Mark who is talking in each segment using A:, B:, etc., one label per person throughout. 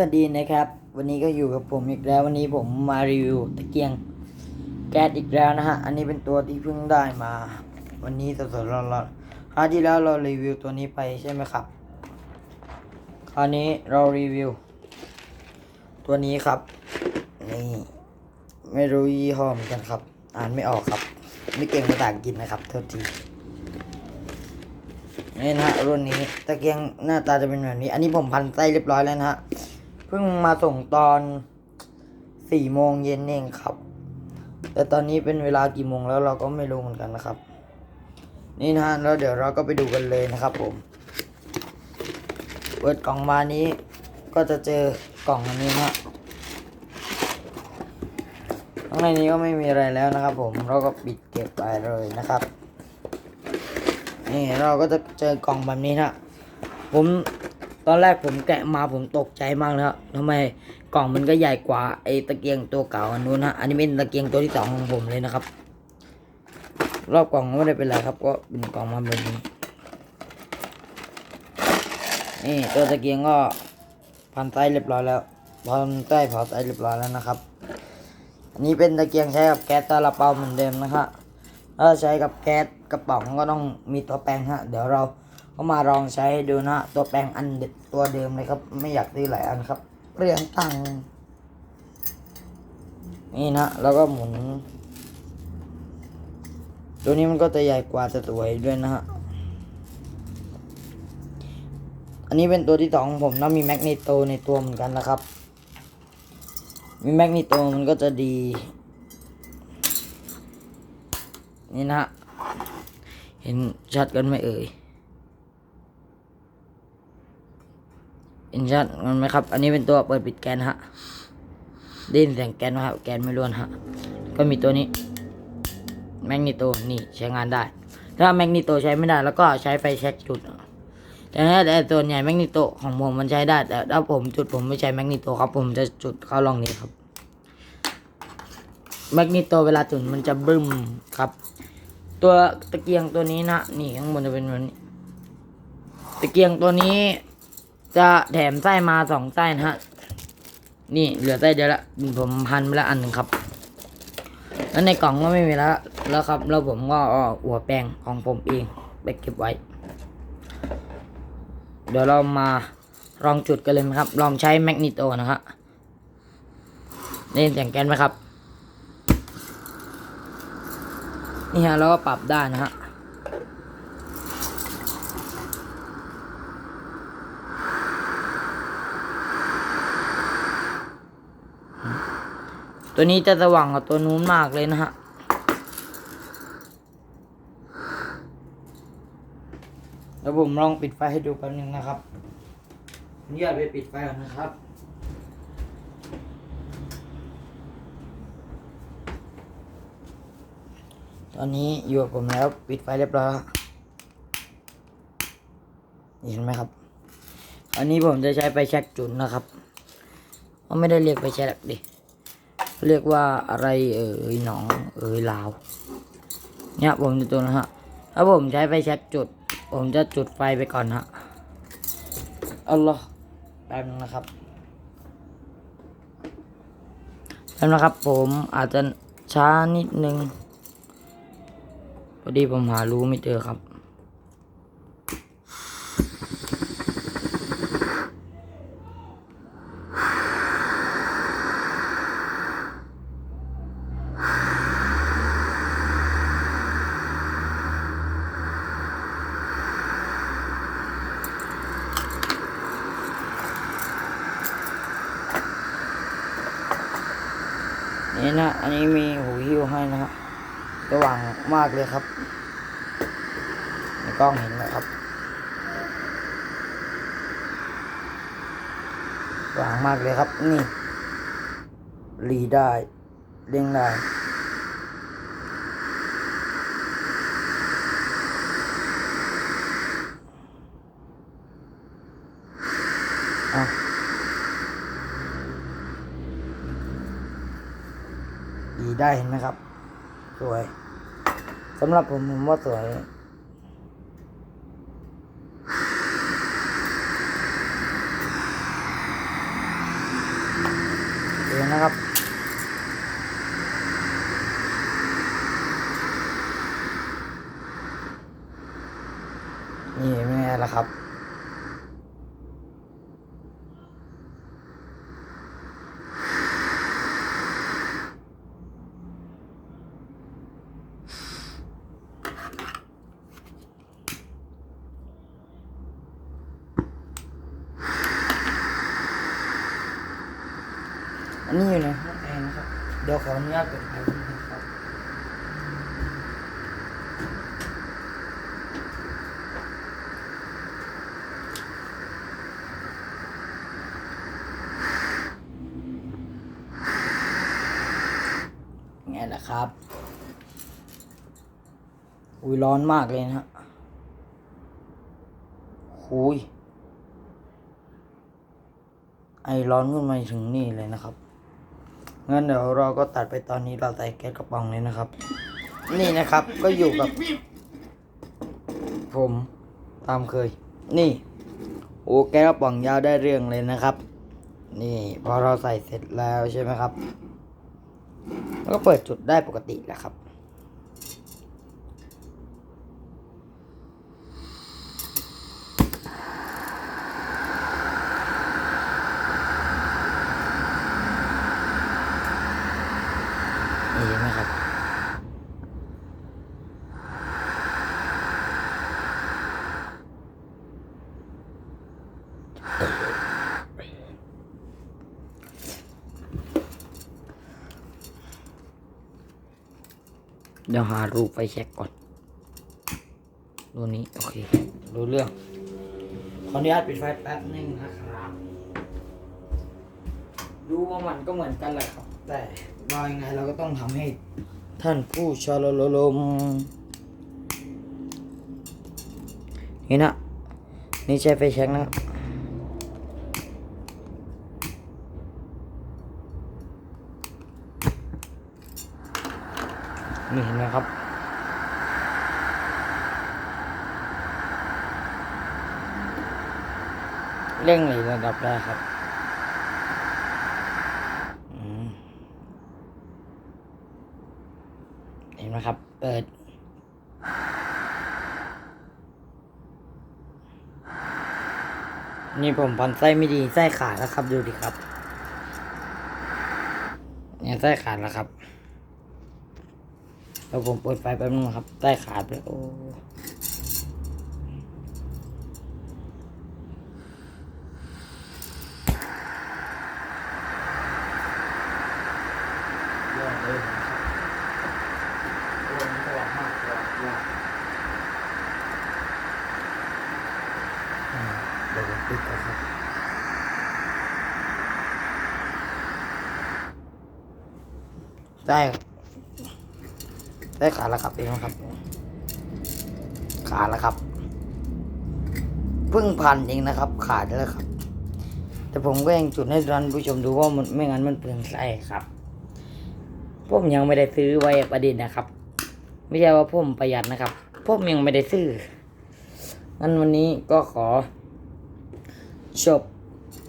A: วัสดีนะครับ วันนี้ก็อยู่กับผมอีกแล้ววันนี้ผมมารีวิวตะเกียงแก๊สอีกแล้วนะฮะ อันนี้เป็นตัวที่เพิ่งได้มา วันนี้สดๆร้อนๆคราวที่แล้วเรารีวิวตัวนี้ไปใช่ไหมครับ คราวนี้เรารีวิว ตัวนี้ครับนี่ไม่รู้ยี่ห้อเหมือนกันครับ อ่านไม่ออกครับ ไม่เก่งภาษาอังกฤษนะครับโทษทีนี่นะฮะรุ่นนี้ตะเกียงหน้าตาจะเป็นแบบนี้ อันนี้ผมพันไส้เรียบร้อยแล้วนะฮะ เพิ่งมาส่งตอนสี่โมงเย็นเองครับ แต่ตอนนี้เป็นเวลากี่โมงแล้วเราก็ไม่รู้เหมือนกันนะครับ นี่นะฮะแล้วเดี๋ยวเราก็ไปดูกันเลยนะครับ ผมเปิดกล่องมานี้ ก็จะเจอกล่องอันนี้นะฮะข้างในนี้ก็ไม่มีอะไรแล้วนะครับ ผมเราก็ปิดเก็บไปเลยนะครับ นี่เราก็จะเจอกล่องแบบนี้นะผม ตอนแรกผมแกะมาผมตกใจมากเลยครับทำไมกล่องมันก็ใหญ่กว่าไอ้ตะเกียงตัวเก่าอันนู้นนะอันนี้เป็นตะเกียงตัวที่สองของผมเลยนะครับ รอบกล่องก็ไม่ได้เป็นไรครับ ก็เป็นกล่องมาแบบนี้นี่ตัวตะเกียงก็พันไส้เรียบร้อยแล้วพันไส้เผาไส้เรียบร้อยแล้วนะครับอันนี้เป็นตะเกียงใช้กับแก๊สซาลาเปาเหมือนเดิมนะครับถ้าใช้กับแก๊สกระป๋องก็ต้องมีตัวแปรงฮะเดี๋ยวเรา ก็มาลองใช้ดูนะ ตัวแปรงอันเด็ดตัวเดิมเลยครับ ไม่อยากซื้อหลายอันครับเปลืองตังนี่นะ แล้วก็หมุน ตัวนี้มันก็จะใหญ่กว่าจะสวยด้วยนะฮะอันนี้เป็นตัวที่สองของผมนะมีแมกนีโตในตัวเหมือนกันนะครับ มีแมกนีโตมันก็จะดี นี่นะฮะเห็นชัดกันไหมเอ่ย เห็นชัดกันไหมครับ อันนี้เป็นตัวเปิดปิดแกนฮะได้ยินเสียงแกนไหมครับ แกนไม่ล้วนฮะ ก็มีตัวนี้ แมกนีโตนี่ใช้งานได้ ถ้าแมกนีโตใช้ไม่ได้ แล้วก็ใช้ไฟแช็กจุด แต่ถ้าแต่ส่วใหญ่แมกนีโตของผมมันใช้ได้ แต่ถ้าผมจุดผมไม่ใช้แมกนีโตครับ ผมจะจุดเข้าลองนี้ครับ แมกนีโตเวลาจุดมันจะบึ้มครับ ตัวตะเกียงตัวนี้นะ นี่ข้างบนจะเป็นแบบนี้ ตะเกียงตัวนี้ จะแถมไส้มาสองไส้นะฮะ นี่เหลือไส้เดียวละ ผมพันไปละอันหนึ่งครับ แล้วในกล่องก็ไม่มีแล้วแล้วครับ แล้วผมก็เอาหัวแปรงของผมเองไปเก็บไว้ เดี๋ยวเรามาลองจุดกันเลยครับ ลองใช้แมกนีโตนะครับได้ยินเสียงแกนไหมครับ นี่ฮะเราก็ปรับได้นะฮะ ตัวนี้จะสว่างกว่าตัวนู้นมากเลยนะฮะ แล้วผมลองปิดไฟให้ดูแป๊บนึงนะครับผมอยากไปปิดไฟก่อนนะครับตอนนี้อยู่กับผมแล้วปิดไฟเรียบร้อยเห็นไหมครับ อันนี้ผมจะใช้ไปเช็คจุดนะครับเขาะไม่ได้เรียกไปเช็คดิ เรียกว่าอะไรเอ่ยหนองเอ่ยลาว เนี่ยผมจะตัวนะฮะถ้าผมใช้ไฟแช็กจุด ผมจะจุดไฟไปก่อนฮะอัลลอฮ์แป๊บนึงนะครับแป๊บนะครับ ผมอาจจะช้านิดนึงพอดีผมหารู้ไม่เจอครับ นี่นะ อันนี้มีหูหิ้วให้นะฮะสว่างมากเลยครับ ในกล้องเห็นนะครับสว่างมากเลยครับ นี่รีได้เล่งได้ ดีได้เห็นไหมครับ สวยสำหรับผมผมว่าสวยนเลยนะครับนี่ไม่ไงล่ะครับ อันนี้อยู่ในห้องแอร์นะครับ เดี๋ยวขออนุญาตเปิดไฟครับไงล่ะครับ อุ้ยร้อนมากเลยนะฮะหุยไอร้อนขึ้นมาถึงนี่เลยนะครับ งั้นเดี๋ยวเราก็ตัดไปตอนนี้เราใส่แก๊สกระป๋องเลยนะครับ นี่นะครับก็อยู่กับ ผมตามเคย นี่โอ้แก๊สกระป๋องยาวได้เรื่องเลยนะครับ นี่พอเราใส่เสร็จแล้วใช่ไหมครับ ก็เปิดจุดได้ปกติแหละครับ นี่เห็นไหมครับ เดี๋ยวหารูปไฟแช็กก่อนดูนี้ โอเค รู้เรื่อง ขออนุญาตปิดไฟแป๊บหนึ่งนะครับ รู้ว่ามันก็เหมือนกันแหละครับ แต่เรายังไงเราก็ต้องทำให้ท่านผู้ชลลมนี่นะ นี่ใช้ไฟแช็กนะ นี่เห็นไหมครับ เร่งเลยระดับได้ครับเห็นไหมครับ เปิดนี่ผมพันไส้ไม่ดีไส้ขาดแล้วครับดูดิครับ เนี่ยไส้ขาดแล้วครับ แล้วผมเปิดไฟแป๊บนึงครับ ใต้ขาดเลยโอ้ยอดนะครับได้ ได้ขาแล้วครับเองนะครับ ขาแล้วครับเพิ่งพันเองนะครับ ขาดแล้วครับ แต่ผมก็ยังจุดให้ท่านผู้ชมดูว่ามันไม่งั้นมันเปลืองไส้ครับผมยังไม่ได้ซื้อไว้ประเด็นนะครับ ไม่ใช่ว่าผมประหยัดนะครับผมยังไม่ได้ซื้องั้นวันนี้ก็ขอจบ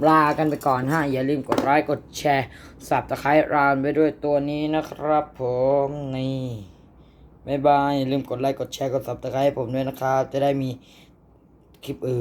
A: ลากันไปก่อนฮะอย่าลืมกดไลค์กดแชร์สับตะไคร้รานไปด้วยตัวนี้นะครับผมนี่ บ๊ายบายอย่าลืมกดไลค์ กดแชร์ กดซับสไครต์ให้ผมด้วยนะครับ จะได้มีคลิปอื่น